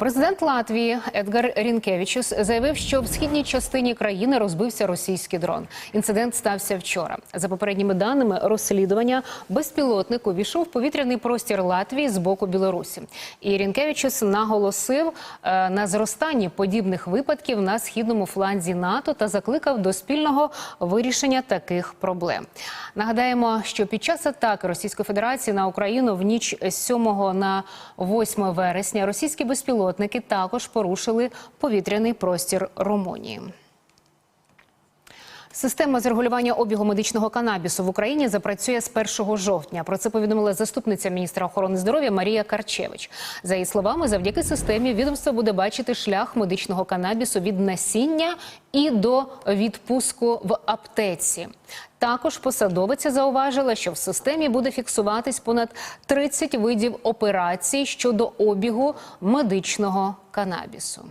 Президент Латвії Едгар Рінкевичус заявив, що в східній частині країни розбився російський дрон. Інцидент стався вчора. За попередніми даними розслідування, безпілотник увійшов в повітряний простір Латвії з боку Білорусі. І Рінкевичус наголосив е, на зростанні подібних випадків на східному фланзі НАТО та закликав до спільного вирішення таких проблем. Нагадаємо, що під час атаки Російської Федерації на Україну в ніч з 7 на 8 вересня російські безпілотники також порушили повітряний простір Румунії. Система з регулювання обігу медичного канабісу в Україні запрацює з 1 жовтня. Про це повідомила заступниця міністра охорони здоров'я Марія Карчевич. За її словами, завдяки системі відомство буде бачити шлях медичного канабісу від насіння і до відпуску в аптеці. Також посадовиця зауважила, що в системі буде фіксуватись понад 30 видів операцій щодо обігу медичного канабісу.